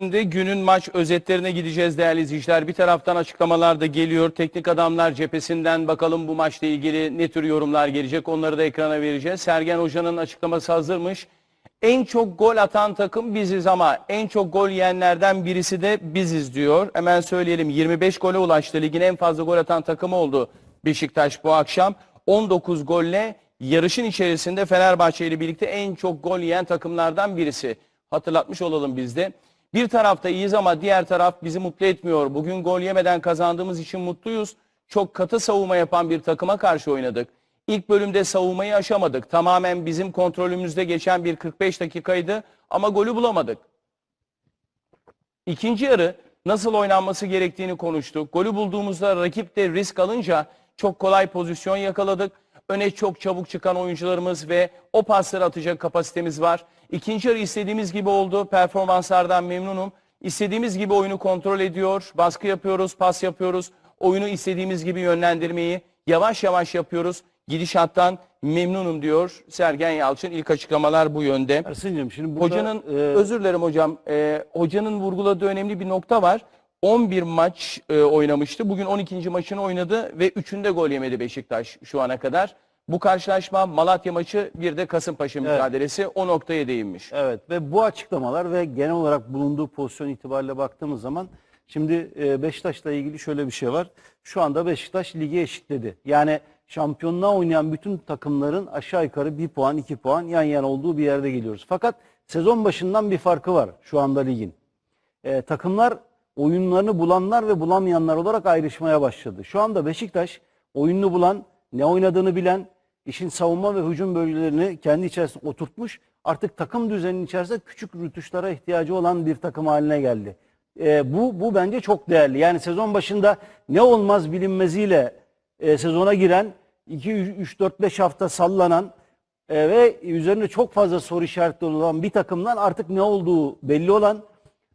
Şimdi günün maç özetlerine gideceğiz değerli izleyiciler. Bir taraftan açıklamalar da geliyor. Teknik adamlar cephesinden bakalım bu maçla ilgili ne tür yorumlar gelecek onları da ekrana vereceğiz. Sergen Hoca'nın açıklaması hazırmış. En çok gol atan takım biziz ama en çok gol yiyenlerden birisi de biziz diyor. Hemen söyleyelim 25 gole ulaştı. Ligin en fazla gol atan takımı oldu Beşiktaş bu akşam. 19 golle yarışın içerisinde Fenerbahçe ile birlikte en çok gol yiyen takımlardan birisi. Hatırlatmış olalım biz de. Bir tarafta iyiyiz ama diğer taraf bizi mutlu etmiyor. Bugün gol yemeden kazandığımız için mutluyuz. Çok katı savunma yapan bir takıma karşı oynadık. İlk bölümde savunmayı aşamadık. Tamamen bizim kontrolümüzde geçen bir 45 dakikaydı ama golü bulamadık. İkinci yarı nasıl oynanması gerektiğini konuştuk. Golü bulduğumuzda rakip de risk alınca çok kolay pozisyon yakaladık. Öne çok çabuk çıkan oyuncularımız ve o pasları atacak kapasitemiz var. İkinci yarı istediğimiz gibi oldu. Performanslardan memnunum. İstediğimiz gibi oyunu kontrol ediyor. Baskı yapıyoruz, pas yapıyoruz. Oyunu istediğimiz gibi yönlendirmeyi yavaş yavaş yapıyoruz. Gidişattan memnunum diyor Sergen Yalçın. İlk açıklamalar bu yönde. Ersin'cim şimdi burada Hocanın e, özür dilerim hocam. Ee, hocanın vurguladığı önemli bir nokta var. 11 maç e, oynamıştı. Bugün 12. maçını oynadı ve 3'ünde gol yemedi Beşiktaş şu ana kadar. Bu karşılaşma Malatya maçı bir de Kasımpaşa mücadelesi o noktaya değinmiş. evet ve bu açıklamalar ve genel olarak bulunduğu pozisyon itibariyle baktığımız zaman şimdi e, Beşiktaş'la ilgili şöyle bir şey var. Şu anda Beşiktaş ligi eşitledi. Yani şampiyonluğa oynayan bütün takımların aşağı yukarı 1 puan 2 puan yan yana olduğu bir yerde geliyoruz. Fakat sezon başından bir farkı var şu anda ligin. E, takımlar oyunlarını bulanlar ve bulamayanlar olarak ayrışmaya başladı. Şu anda Beşiktaş oyununu bulan, ne oynadığını bilen, işin savunma ve hücum bölgelerini kendi içerisinde oturtmuş. Artık takım düzeninin içerisinde küçük rütuşlara ihtiyacı olan bir takım haline geldi. E, bu, bu bence çok değerli. Yani sezon başında ne olmaz bilinmeziyle e, sezona giren, 2-3-4-5 hafta sallanan, e, ve üzerinde çok fazla soru işaretleri olan bir takımdan artık ne olduğu belli olan,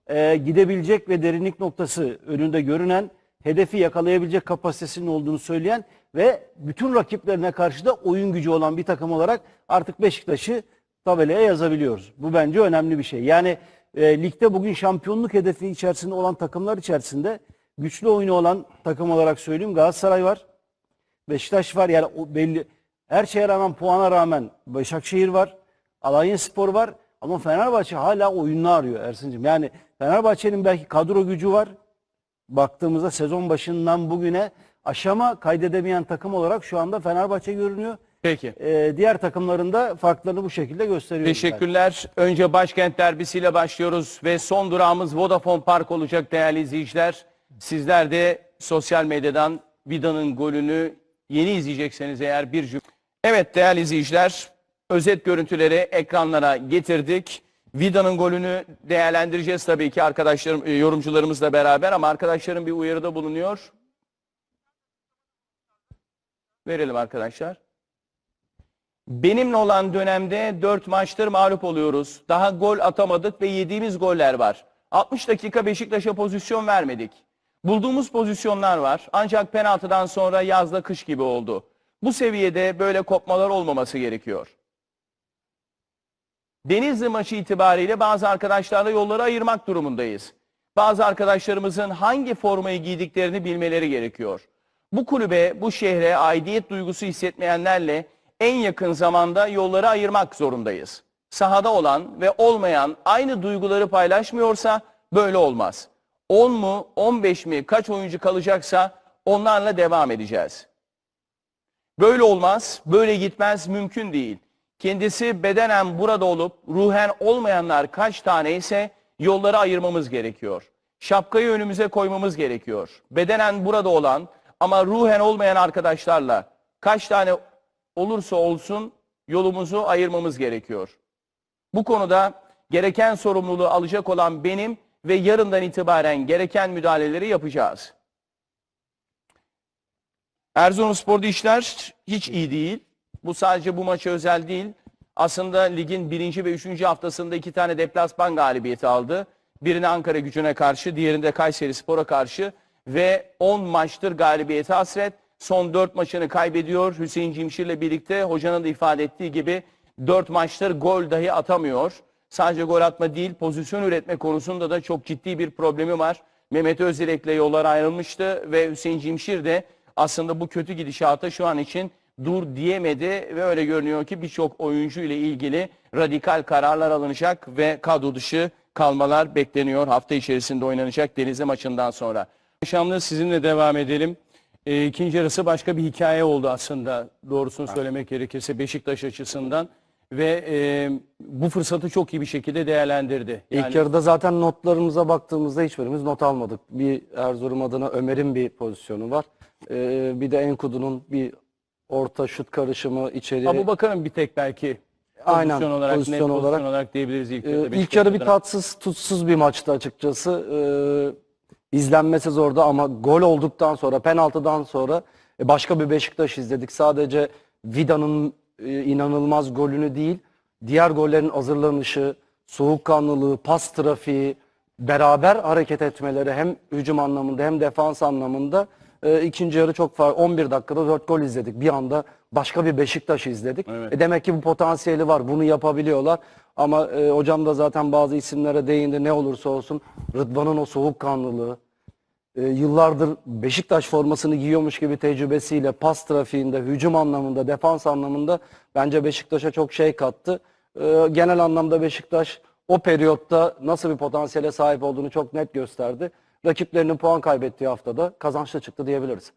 e, gidebilecek ve derinlik noktası önünde görünen, hedefi yakalayabilecek kapasitesinin olduğunu söyleyen ve bütün rakiplerine karşı da oyun gücü olan bir takım olarak artık Beşiktaş'ı tabelaya yazabiliyoruz. Bu bence önemli bir şey. Yani e, ligde bugün şampiyonluk hedefi içerisinde olan takımlar içerisinde güçlü oyunu olan takım olarak söyleyeyim Galatasaray var. Beşiktaş var yani o belli her şeye rağmen puana rağmen Başakşehir var. Alanya Spor var. Ama Fenerbahçe hala oyununu arıyor Ersin'cim. Yani Fenerbahçe'nin belki kadro gücü var. Baktığımızda sezon başından bugüne aşama kaydedemeyen takım olarak şu anda Fenerbahçe görünüyor. Peki. Ee, diğer takımların da farklarını bu şekilde gösteriyor. Teşekkürler. Önce başkent derbisiyle başlıyoruz ve son durağımız Vodafone Park olacak değerli izleyiciler. Sizler de sosyal medyadan Vida'nın golünü yeni izleyecekseniz eğer bir cümle. Evet değerli izleyiciler özet görüntüleri ekranlara getirdik. Vida'nın golünü değerlendireceğiz tabii ki arkadaşlarım, e, yorumcularımızla beraber ama arkadaşlarım bir uyarıda bulunuyor. Verelim arkadaşlar. Benimle olan dönemde 4 maçtır mağlup oluyoruz. Daha gol atamadık ve yediğimiz goller var. 60 dakika Beşiktaş'a pozisyon vermedik. Bulduğumuz pozisyonlar var. Ancak penaltıdan sonra yazla kış gibi oldu. Bu seviyede böyle kopmalar olmaması gerekiyor. Denizli maçı itibariyle bazı arkadaşlarla yolları ayırmak durumundayız. Bazı arkadaşlarımızın hangi formayı giydiklerini bilmeleri gerekiyor. Bu kulübe, bu şehre aidiyet duygusu hissetmeyenlerle en yakın zamanda yolları ayırmak zorundayız. Sahada olan ve olmayan aynı duyguları paylaşmıyorsa böyle olmaz. 10 mu, 15 mi, kaç oyuncu kalacaksa onlarla devam edeceğiz. Böyle olmaz, böyle gitmez, mümkün değil. Kendisi bedenen burada olup ruhen olmayanlar kaç tane ise yolları ayırmamız gerekiyor. Şapkayı önümüze koymamız gerekiyor. Bedenen burada olan ama ruhen olmayan arkadaşlarla kaç tane olursa olsun yolumuzu ayırmamız gerekiyor. Bu konuda gereken sorumluluğu alacak olan benim ve yarından itibaren gereken müdahaleleri yapacağız. Erzurumspor'da işler hiç iyi değil. Bu sadece bu maça özel değil. Aslında ligin birinci ve üçüncü haftasında iki tane deplasman galibiyeti aldı. Birini Ankara gücüne karşı, diğerinde Kayseri Spor'a karşı ve 10 maçtır galibiyeti hasret. Son 4 maçını kaybediyor. Hüseyin Cimşir'le birlikte hocanın da ifade ettiği gibi 4 maçtır gol dahi atamıyor. sadece gol atma değil pozisyon üretme konusunda da çok ciddi bir problemi var. Mehmet Özdilek'le yollar ayrılmıştı ve Hüseyin Cimşir de aslında bu kötü gidişata şu an için dur diyemedi ve öyle görünüyor ki birçok oyuncu ile ilgili radikal kararlar alınacak ve kadro dışı kalmalar bekleniyor hafta içerisinde oynanacak Denizli maçından sonra. Şamlı sizinle devam edelim. E, ikinci yarısı başka bir hikaye oldu aslında doğrusunu söylemek gerekirse Beşiktaş açısından ve e, bu fırsatı çok iyi bir şekilde değerlendirdi. İlk Yani- yarıda zaten notlarımıza baktığımızda hiçbirimiz not almadık. Bir Erzurum adına Ömer'in bir pozisyonu var. Ee, bir de Enkudu'nun bir orta şut karışımı içeri. Abu Bakar'ın bir tek belki Aynen, pozisyon olarak, pozisyon net pozisyon olarak. diyebiliriz ilk Ee, yarıda. ilk Beşiktaş yarı bir tatsız tutsuz bir maçtı açıkçası. Ee, izlenmesi zordu ama gol olduktan sonra penaltıdan sonra e, başka bir Beşiktaş izledik. Sadece Vida'nın e, inanılmaz golünü değil diğer gollerin hazırlanışı, soğukkanlılığı, pas trafiği, beraber hareket etmeleri hem hücum anlamında hem defans anlamında e, ikinci yarı çok far 11 dakikada 4 gol izledik. Bir anda başka bir Beşiktaş izledik. Evet. E demek ki bu potansiyeli var. Bunu yapabiliyorlar. Ama e, hocam da zaten bazı isimlere değindi. Ne olursa olsun Rıdvan'ın o soğukkanlılığı, e, yıllardır Beşiktaş formasını giyiyormuş gibi tecrübesiyle pas trafiğinde, hücum anlamında, defans anlamında bence Beşiktaş'a çok şey kattı. E, genel anlamda Beşiktaş o periyotta nasıl bir potansiyele sahip olduğunu çok net gösterdi. Rakiplerinin puan kaybettiği haftada kazançlı çıktı diyebiliriz.